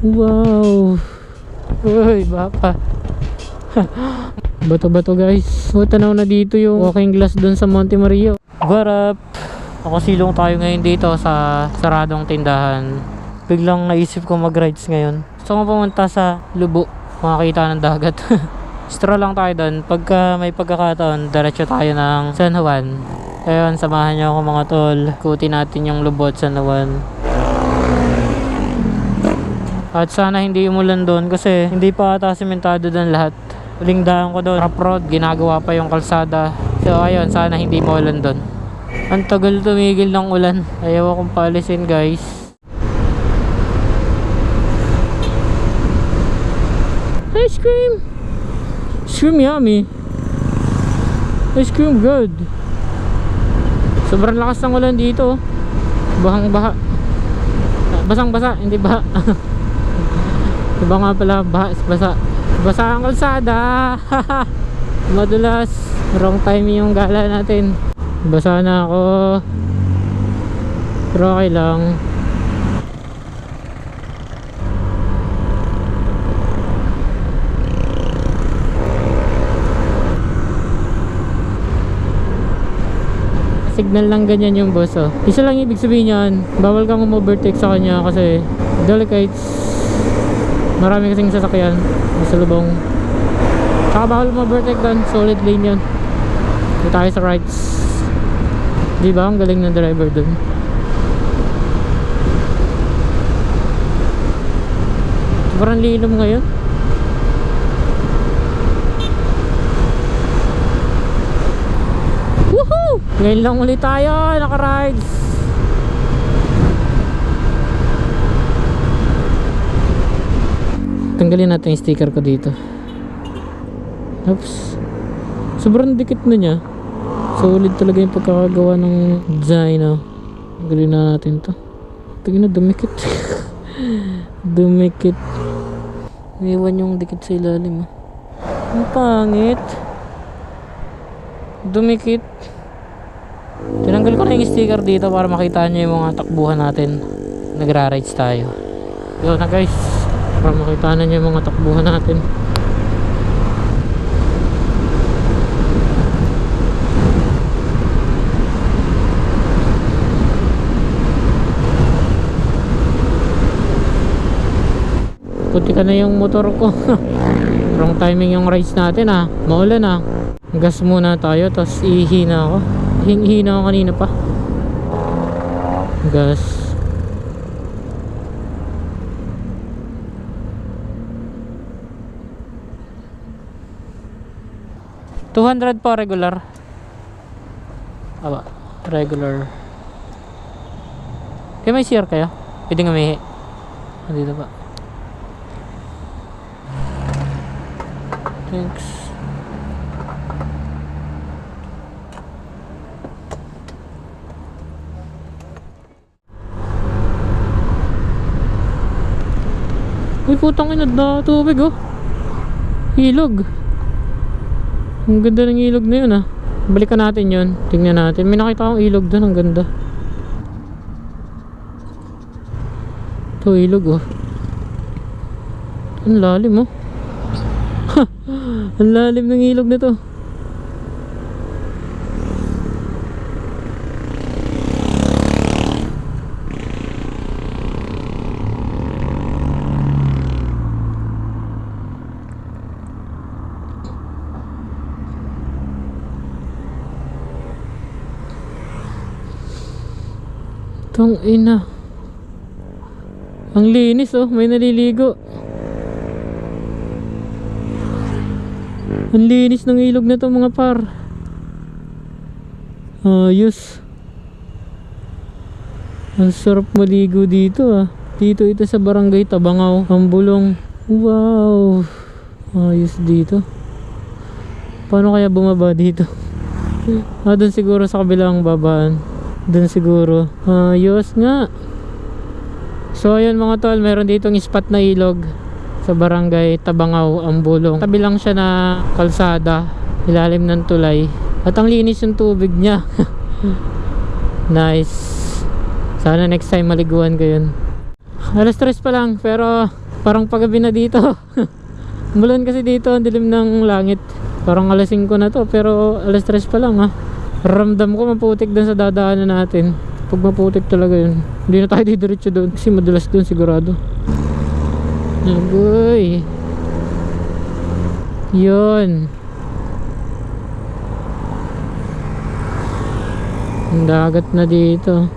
Wow. Uy, bapa. Bato-bato guys. O, tanaw na dito yung walking glass dun sa Monte Mario. What up? Nakasilong tayo ngayon dito sa saradong tindahan. Biglang naisip ko mag-rides ngayon. Gusto ko pumunta sa Lubo. Makakita ng dagat. Stroll lang tayo doon. Pagka may pagkakataon, diretso tayo ng San Juan. Ayun, samahan niyo ako mga tol. Kutin natin yung lubot San Juan. At sana hindi umulan doon kasi hindi pa ata sementado doon lahat. Huling daan ko doon, road, ginagawa pa yung kalsada. So ayun, sana hindi maulan doon. Ang tagal tumigil ng ulan. Ayaw akong paalisin guys. Ice cream! Ice cream yummy. Ice cream good. Sobrang lakas ng ulan dito. oh. Bahang baha. Basang basa, hindi baha. Iba nga pala, baha, basa. Basa ang kalsada. Madulas. Wrong time yung gala natin. Basa na ako. Pero okay lang. signal lang ganyan yung boss oh. Isa lang ibig sabihin yan, bawal kang umovertake sa kanya kasi delicates marami kasing sasakyan sa lubong. Saka bawal umovertake doon, solid lane yun. Dito tayo sa rights. Di ba? Ang galing ng driver doon. Sobrang linom ngayon. Woohoo! Ngayon lang ulit tayo, naka-rides. Tanggalin natin yung sticker ko dito. Oops. Sobrang dikit na niya. Solid talaga yung pagkakagawa ng design. Oh. Tanggalin na natin to. Tingnan na, dumikit. dumikit. Iwan yung dikit sa ilalim. Oh. Ang pangit. Dumikit. Tinanggal ko na yung sticker dito para makita nyo yung mga takbuhan natin. Nagra-rides tayo. Yun na guys. Para makita na nyo yung mga takbuhan natin. Puti ka na yung motor ko. Wrong timing yung rides natin ah. Maulan ah. Gas muna tayo, tapos ihina ako. Hihina ako kanina pa. Gas. Two hundred po regular. Aba, regular. Kaya may share kayo? Pwede nga may Andito pa. Thanks. Uy, putang ina na tubig oh. Ilog. Ang ganda ng ilog na yun ah. Balikan natin yun. Tingnan natin. May nakita akong ilog doon. Ang ganda. Ito ilog oh. Ang lalim oh. Ang lalim ng ilog na to. Tong ina. Ang linis oh, may naliligo. Ang linis ng ilog na to mga par. Ayos. Ang sarap maligo dito ah. Dito ito sa barangay Tabangaw, Ambulong. Wow. Ayos dito. Paano kaya bumaba dito? ah, doon siguro sa kabilang babaan. Doon siguro. Ayos nga. So ayun mga tol, meron ditong spot na ilog sa barangay Tabangaw, Ambulong. Tabi lang siya na kalsada, ilalim ng tulay. At ang linis yung tubig niya. nice. Sana next time maliguan ko yun. Alas stress pa lang pero Parang paggabi na dito. Mulan kasi dito, ang dilim ng langit. Parang alas 5 na to, pero alas 3 pa lang ha. Ramdam ko maputik dun sa dadaanan natin. Pag maputik talaga yun. Hindi na tayo didiretso doon kasi madalas doon sigurado. Agoy. Yun. Ang dagat na dito.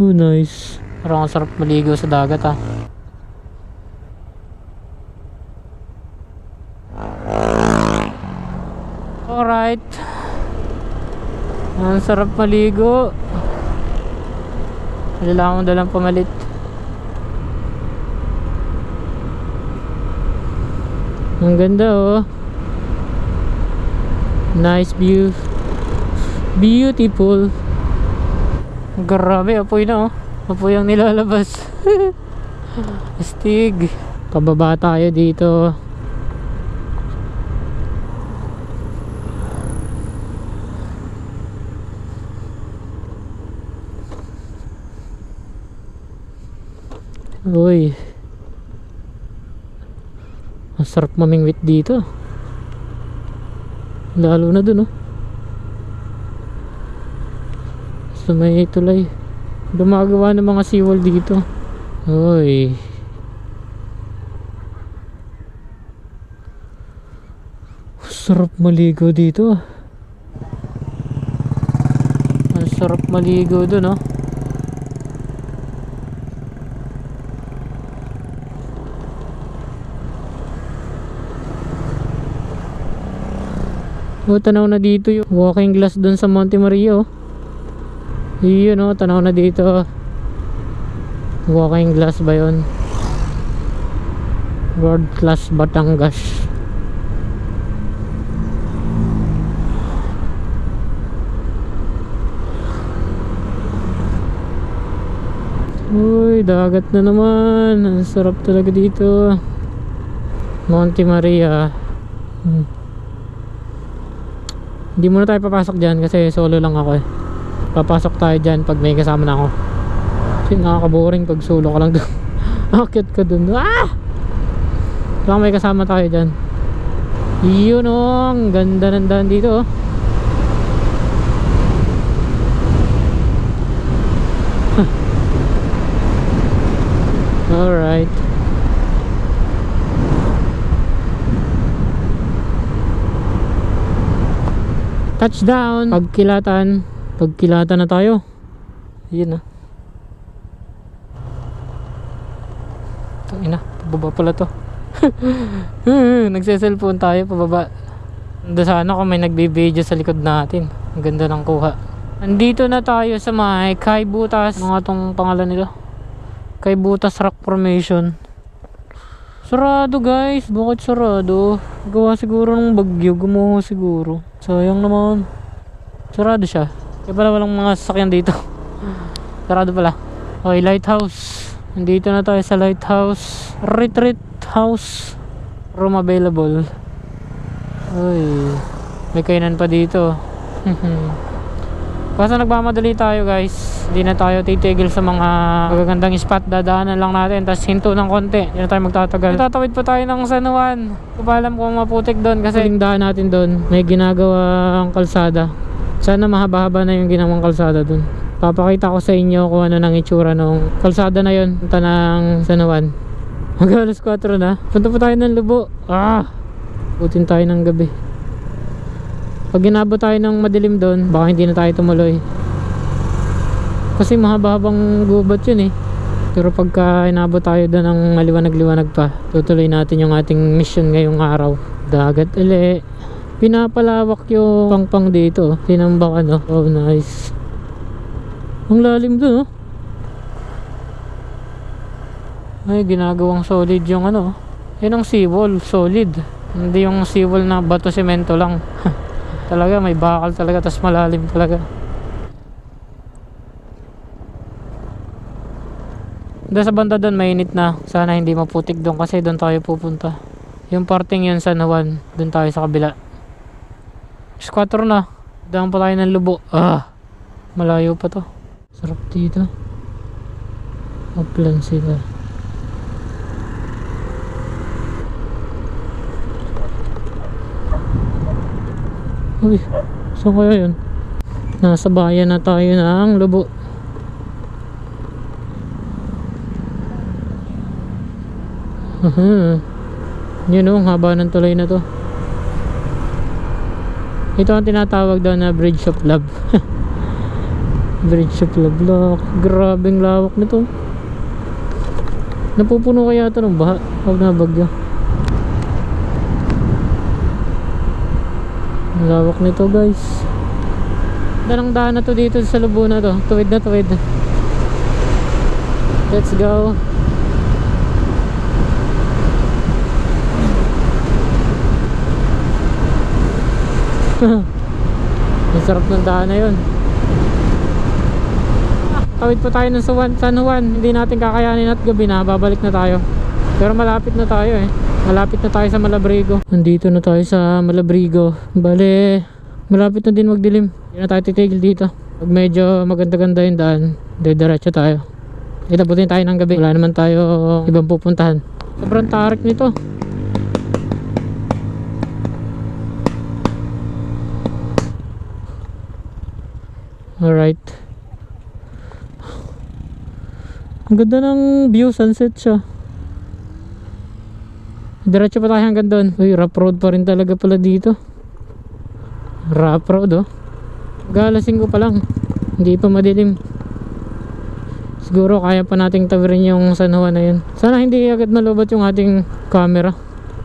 Oh, nice. Parang ang sarap maligo sa dagat ah. Alright. Ang sarap maligo. Kailangan mo dalang pamalit. Ang ganda oh. Nice view. Beautiful. Grabe, apoy na oh. Apoy ang nilalabas. Astig. Pababa tayo dito. Uy. Ang sarap mamingwit dito. Lalo na dun oh. Sa may tulay. Gumagawa ng mga seawall dito. Uy. Sarap maligo dito. Ang sarap maligo dun oh. Oh, tanaw na dito yung walking glass doon sa Monte Maria oh. Yun oh, tanaw na dito. Walking glass ba yun? World class Batangas. Uy, dagat na naman. Ang sarap talaga dito. Monte Maria. Hmm. Hindi muna tayo papasok dyan kasi solo lang ako eh. Papasok tayo dyan pag may kasama na ako. Kasi nakakaboring pag solo ka lang doon. Akit ka doon. Ah! Baka may kasama tayo dyan. Yun oh, ang ganda ng daan dito oh. Alright. Touchdown! Pagkilatan. Pagkilatan na tayo. Yun na. Tangina, pababa pala to. Nagse-cellphone tayo pababa. Doon sana kung may nagbe-video sa likod natin. Ang ganda ng kuha. Andito na tayo sa may Kai Butas. Nga tong pangalan nila? Kai Butas Rock Formation. Sarado guys, bakit sarado? Gawa siguro ng bagyo, gumuho siguro. Sayang naman. Sarado siya. Kaya pala walang mga sasakyan dito. Sarado pala. Okay, lighthouse. Nandito na tayo sa lighthouse. Retreat house. Room available. Uy. May kainan pa dito. Basta nagmamadali tayo guys. Hindi na tayo titigil sa mga magagandang spot. Dadaanan lang natin. Tapos hinto ng konti. Hindi na tayo magtatagal. Tatawid pa tayo ng San Juan. Hindi pa alam kung maputik doon. Kasi yung daan natin doon. May ginagawang kalsada. Sana mahaba-haba na yung ginawang kalsada doon. Papakita ko sa inyo kung ano nang itsura nung kalsada na yon Punta ng San Juan. Mag alas 4 na. Punta pa tayo ng Lubo. Ah! Butin tayo ng gabi. Pag ginabot tayo ng madilim doon, baka hindi na tayo tumuloy. Kasi mahaba-habang gubat yun eh. Pero pagka inabot tayo doon ng maliwanag-liwanag pa, tutuloy natin yung ating mission ngayong araw. Dagat uli. Pinapalawak yung pangpang dito. Tinambak ano. Oh, nice. Ang lalim doon oh. Ay, ginagawang solid yung ano. Yan ang seawall, solid. Hindi yung seawall na bato semento lang. talaga, may bakal talaga, tas malalim talaga. Doon sa banda doon, mainit na. Sana hindi maputik doon kasi doon tayo pupunta. Yung parting yun sa Nawan, doon tayo sa kabila. Squatter na. Daan pa tayo ng lubo. Ah, malayo pa to. Sarap dito. Upland sila. Uy, saan kaya yun? Nasa bayan na tayo ng lubo. Aha. Yun o, ang haba ng tulay na to. Ito ang tinatawag daw na Bridge of Love. Bridge of Love Lock. Grabing lawak nito. Napupuno kaya ito ng baha pag nabagyo. Ang lawak nito guys. Danang daan na to dito sa lubo na to. Tuwid na tuwid. Let's go. Ang sarap ng daan na yun. Ah, Tawid pa tayo ng San Juan. Hindi natin kakayanin at gabi na. Babalik na tayo. Pero malapit na tayo eh. Malapit na tayo sa Malabrigo. Nandito na tayo sa Malabrigo. Bale, malapit na din magdilim. Hindi na tayo titigil dito. Pag medyo maganda-ganda yung daan, diretso tayo. Itabutin tayo ng gabi. Wala naman tayo ibang pupuntahan. Sobrang tarik nito. Alright. Ang ganda ng view, sunset siya. Diretso pa tayo hanggang doon. Uy, rough road pa rin talaga pala dito. Rough road oh. Galasing ko pa lang. Hindi pa madilim. Siguro kaya pa nating tawirin yung San Juan na yun. Sana hindi agad malubot yung ating camera.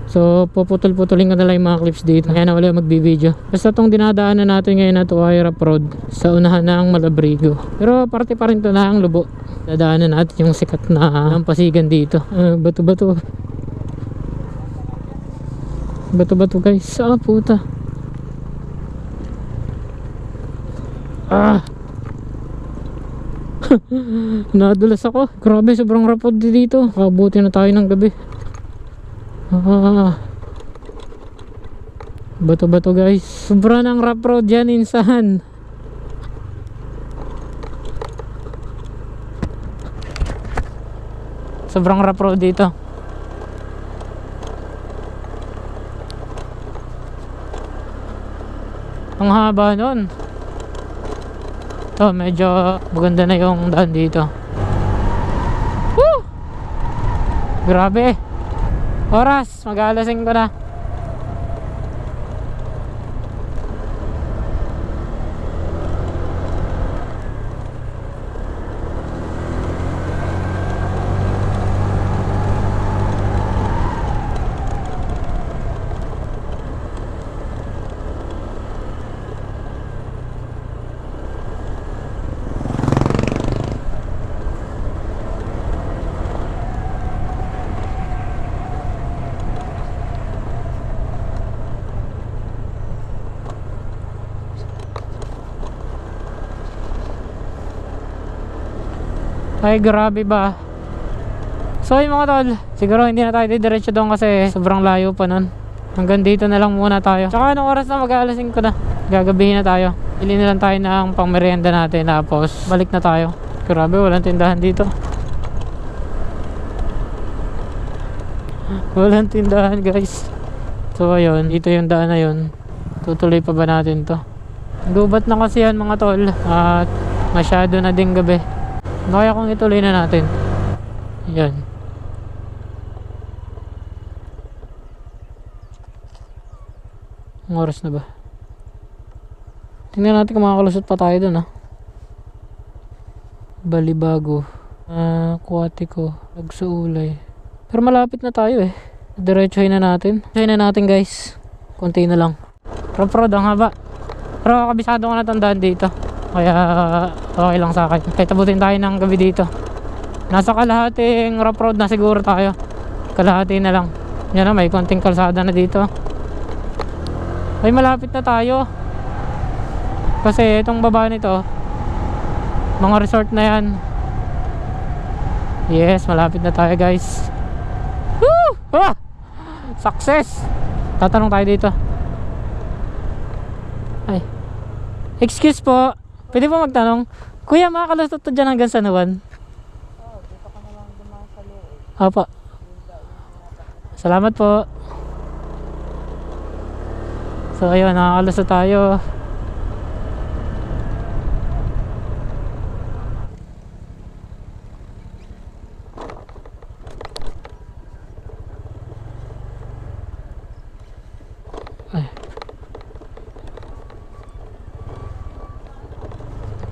So, puputol-putulin ko na lang yung mga clips dito. Kaya na wala magbibideo. Basta itong dinadaanan natin ngayon na to ay rough road sa unahan ng Malabrigo. Pero parte pa rin to na ang lubo. Dadaanan natin yung sikat na lampasigan dito. Ah, bato-bato. Bato-bato guys. Ah, puta. Ah! Nadulas ako. Grabe, sobrang rapod dito. Kabuti na tayo ng gabi. Ah. Bato-bato guys. Sobra ng road dyan insan. Sobrang road dito. Ang haba nun. Ito, medyo maganda na yung daan dito. Woo! Grabe. Oras, mag-alasing ko na. Ay grabe ba? So yung mga tol. Siguro hindi na tayo didiretso doon kasi Sobrang layo pa nun. Hanggang dito na lang muna tayo. Tsaka anong oras na mag-aalasin ko na? Gagabihin na tayo. Bili na lang tayo ng pang merienda natin Tapos balik na tayo. Grabe walang tindahan dito. Walang tindahan guys. So ayun Dito yung daan na yun. Tutuloy pa ba natin to? Gubat na kasi yan mga tol. At masyado na ding gabi kaya kung ituloy na natin? Yan. Ang oras na ba? Tingnan natin kung makakalusot pa tayo dun ah. Balibago. Ah, Kuatiko. Nagsuulay. Pero malapit na tayo eh. Diretsuhin na natin. Diretsuhin na natin guys. Kunti na lang. Pero prod ang haba. Pero kabisado ko na tandaan dito. Kaya okay lang sa akin. Kahit abutin tayo ng gabi dito. Nasa kalahating rough road na siguro tayo. Kalahati na lang. Yan na, may konting kalsada na dito. Ay, malapit na tayo. Kasi itong baba nito, mga resort na yan. Yes, malapit na tayo guys. Woo! Ah! Success! Tatanong tayo dito. Ay. Excuse po. Pwede po magtanong, Kuya, makakalusot to dyan hanggang San Juan. Oo, dito ka na lang dumaan sa loob. Opo. Salamat po. So ayun, nakakalusot tayo.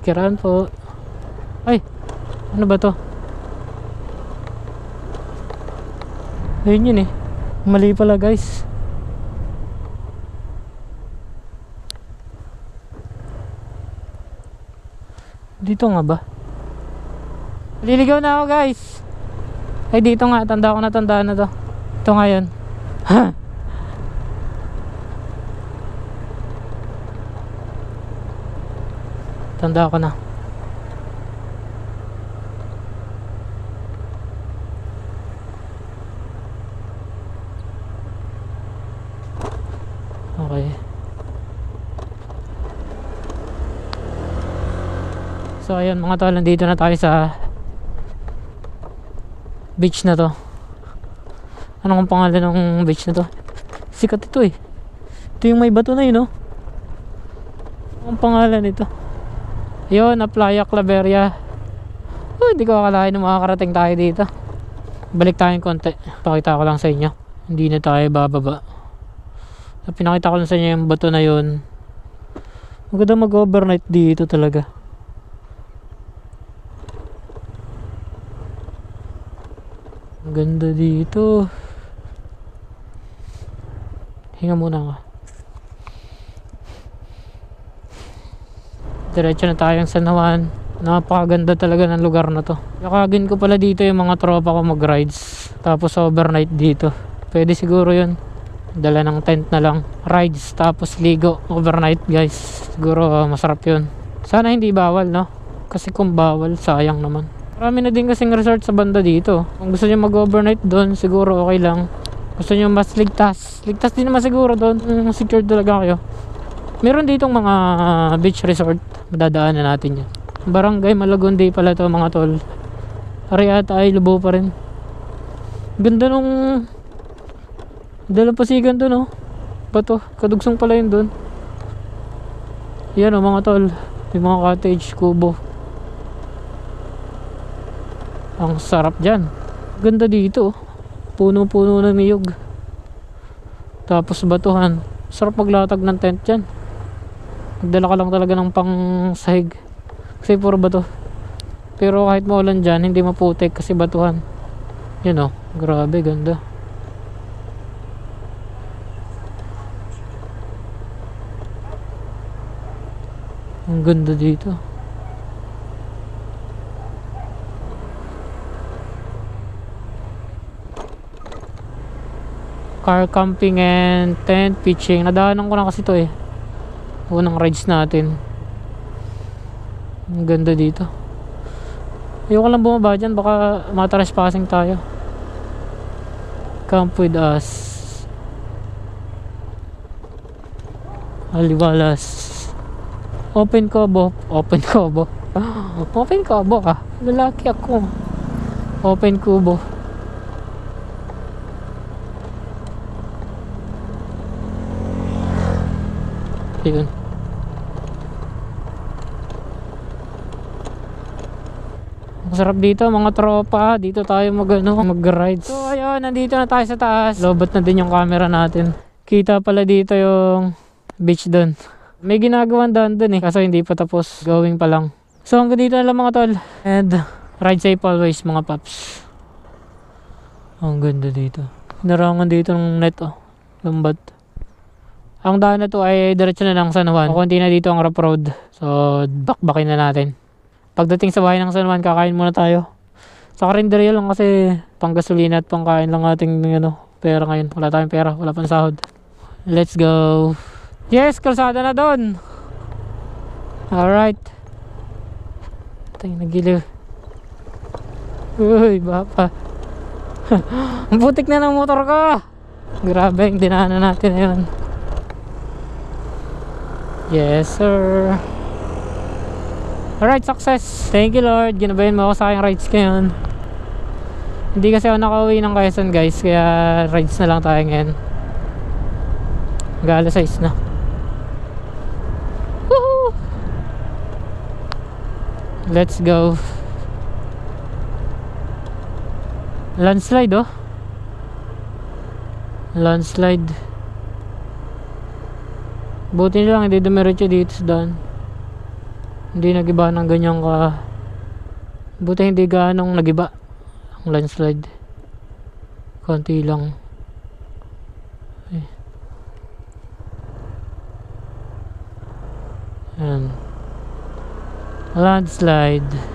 Kiraan po. Ay, ano ba to? Ayun yun eh. Mali pala guys. Dito nga ba? Liligaw na ako guys. Ay dito nga, tanda ko na tandaan na to. Ito nga yun. Ha? Tanda ko na. Okay. So ayun mga tol, nandito na tayo sa beach na to. Ano ang pangalan ng beach na to? Sikat ito eh. Ito yung may bato na yun, no? Ang pangalan nito. Yun, na Playa Claveria. Oh, hindi ko akalain na makakarating tayo dito. Balik tayong konti. Pakita ko lang sa inyo. Hindi na tayo bababa. So, pinakita ko lang sa inyo yung bato na yun. Maganda mag-overnight dito talaga. Ang ganda dito. Hinga muna nga. Diretso na tayong San Juan. Napakaganda talaga ng lugar na to. Yakagin ko pala dito yung mga tropa ko mag-rides. Tapos overnight dito. Pwede siguro yun. Dala ng tent na lang. Rides tapos ligo overnight guys. Siguro uh, masarap yun. Sana hindi bawal no? Kasi kung bawal sayang naman. Marami na din kasing resort sa banda dito. Kung gusto nyo mag-overnight doon, siguro okay lang. Gusto nyo mas ligtas. Ligtas din naman siguro doon. Kung secured talaga kayo. Meron ditong mga beach resort. Madadaanan natin yan. Barangay Malagundi pala to mga tol. Ari ata ay lubo pa rin. Ganda nung Dalampasigan doon oh. Bato, kadugsong pala yun doon. Yan oh mga tol. Yung mga cottage, kubo. Ang sarap dyan. Ganda dito oh. Puno-puno ng niyog. Tapos batuhan. Sarap maglatag ng tent dyan. Magdala ka lang talaga ng pang sahig. Kasi puro bato. Pero kahit maulan dyan, hindi maputik kasi batuhan. Yan oh. Grabe, ganda. Ang ganda dito. Car camping and tent pitching. Nadaanan ko na kasi to eh. Unang rides natin. Ang ganda dito. Ayoko lang bumaba dyan. Baka matrespassing tayo. Camp with us. Aliwalas. Open Kobo. Open Kobo. Open Kobo ah. Lalaki ako. Open Kubo. Yun. Masarap dito mga tropa. Dito tayo mag ano, mag-ride. So ayun, nandito na tayo sa taas. Lobot na din yung camera natin. Kita pala dito yung beach doon. May ginagawan daan doon eh. Kaso hindi pa tapos. Going pa lang. So hanggang dito na lang mga tol. And ride safe always mga paps. Ang ganda dito. Narangan dito ng net oh. Lambat. Ang daan na to ay diretso na lang San Juan. Kunti na dito ang rough road. So bakbakin na natin. Pagdating sa bahay ng San Juan, kakain muna tayo. Sa karinderya lang kasi panggasolina at pangkain lang ating ano, pera ngayon. Wala tayong pera, wala pang sahod. Let's go. Yes, kalsada na doon. Alright. Tayo nagiliw. Uy, bapa. Ang putik na ng motor ko. Grabe, yung dinaanan natin yun. Yes, sir. Alright, success. Thank you Lord. Ginabayan mo ako sa aking rides ngayon. Hindi kasi ako nakauwi ng Quezon guys. Kaya rides na lang tayo ngayon. Gala 6 na. Woohoo! Let's go. Landslide oh. Landslide. Buti lang hindi dumiretso dito sa daan. Hindi nagiba ng ganyan ka. Buti hindi ganong nagiba ang landslide. Konti lang. Ay. Ayan. Landslide.